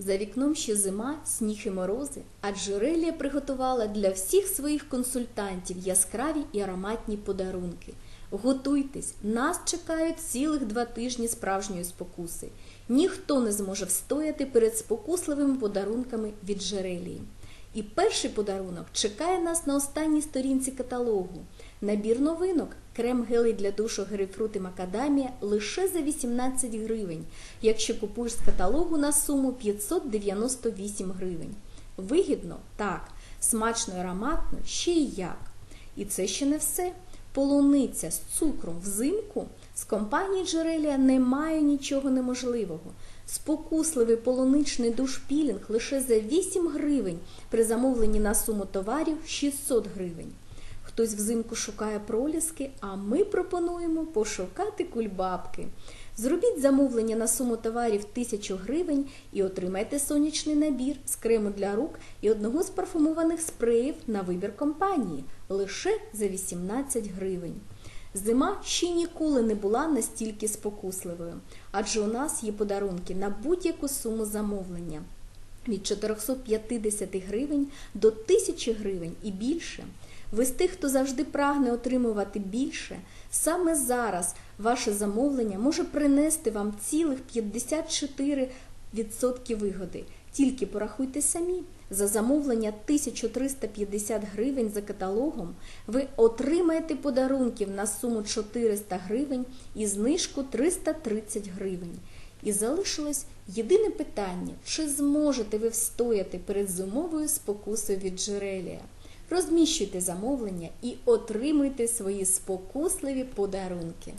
За вікном ще зима, сніг і морози, а Джерелія приготувала для всіх своїх консультантів яскраві і ароматні подарунки. Готуйтесь, нас чекають цілих два тижні справжньої спокуси. Ніхто не зможе встояти перед спокусливими подарунками від Джерелії. І перший подарунок чекає нас на останній сторінці каталогу. Набір новинок, крем гелей для душу грейпфрути макадамія лише за 18 гривень, якщо купуєш з каталогу на суму 598 гривень. Вигідно? Так. Смачно і ароматно ще й як. І це ще не все. Полуниця з цукром взимку з компанії Джерелія немає нічого неможливого. Спокусливий полуничний душ-пілінг лише за 8 гривень при замовленні на суму товарів 600 гривень. Хтось взимку шукає проліски, а ми пропонуємо пошукати кульбабки. Зробіть замовлення на суму товарів 1000 гривень і отримайте сонячний набір з крему для рук і одного з парфумованих спреїв на вибір компанії лише за 18 гривень. Зима ще ніколи не була настільки спокусливою, адже у нас є подарунки на будь-яку суму замовлення від 450 гривень до 1000 гривень і більше. Ви з тих, хто завжди прагне отримувати більше, саме зараз ваше замовлення може принести вам цілих 54% вигоди. Тільки порахуйте самі. За замовлення 1350 гривень за каталогом ви отримаєте подарунків на суму 400 гривень і знижку 330 гривень. І залишилось єдине питання: чи зможете ви встояти перед зимовою спокусою від Джерелія? Розміщуйте замовлення і отримуйте свої спокусливі подарунки.